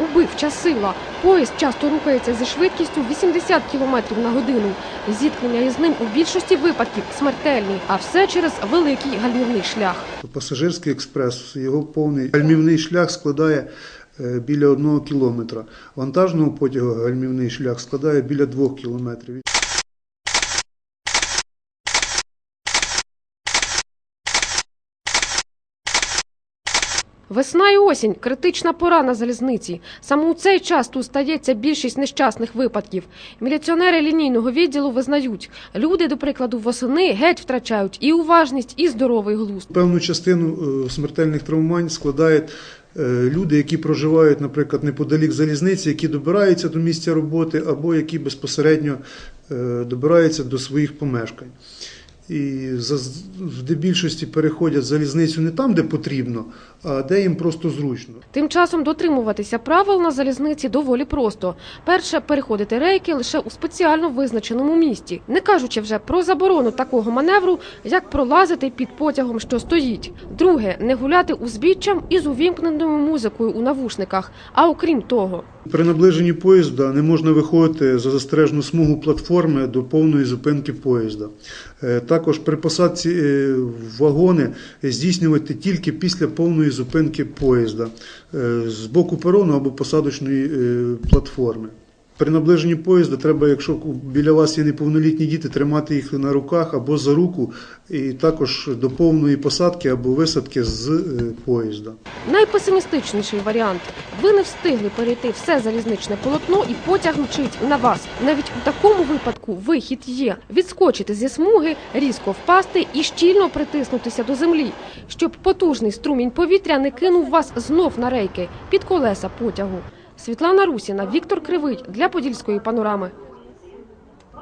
убивча сила. Поїзд часто рухається зі швидкістю 80 км на годину. Зіткнення із ним у більшості випадків смертельні, а все через великий гальмівний шлях. Пасажирський експрес, його повний гальмівний шлях складає е, біля одного кілометра. Вантажного потягу гальмівний шлях складає біля двох кілометрів. Весна і осінь критична пора на залізниці. Саме у цей час тут стається більшість нещасних випадків. Міліціонери лінійного відділу визнають, люди, до прикладу, восени геть втрачають і уважність, і здоровий глузд. Певну частину е, смертельних травмувань складають е, люди, які проживають, наприклад, неподалік залізниці, які добираються до місця роботи або які безпосередньо е, добираються до своїх помешкань. І в більшості переходять залізницю не там, де потрібно, де їм просто зручно. Тим часом дотримуватися правил на залізниці доволі просто. Перше переходити рейки лише у спеціально визначеному місці, не кажучи вже про заборону такого маневру, як пролазити під потягом, що стоїть. Друге не гуляти узбіччям із увімкненою музикою у навушниках. А окрім того, При наближенні поїзда не можна виходити за застережну смугу платформи до повної зупинки поїзда. Е, Також при посадці е, вагони здійснювати тільки після повної зупинки поїзда е, з боку перону або посадочної е, платформи. При наближенні поїзда треба, якщо біля вас є неповнолітні діти, тримати їх на руках або за руку, і також до повної посадки або висадки з е, поїзда. найпесимістичніший варіант ви не встигли перейти все залізничне полотно, і потяг мчить на вас. Навіть у такому випадку вихід є: відскочити зі смуги, різко впасти і щільно притиснутися до землі, щоб потужний струмінь повітря не кинув вас знов на рейки під колеса потягу. Світлана Русіна, Віктор Кривий для Подільської панорами.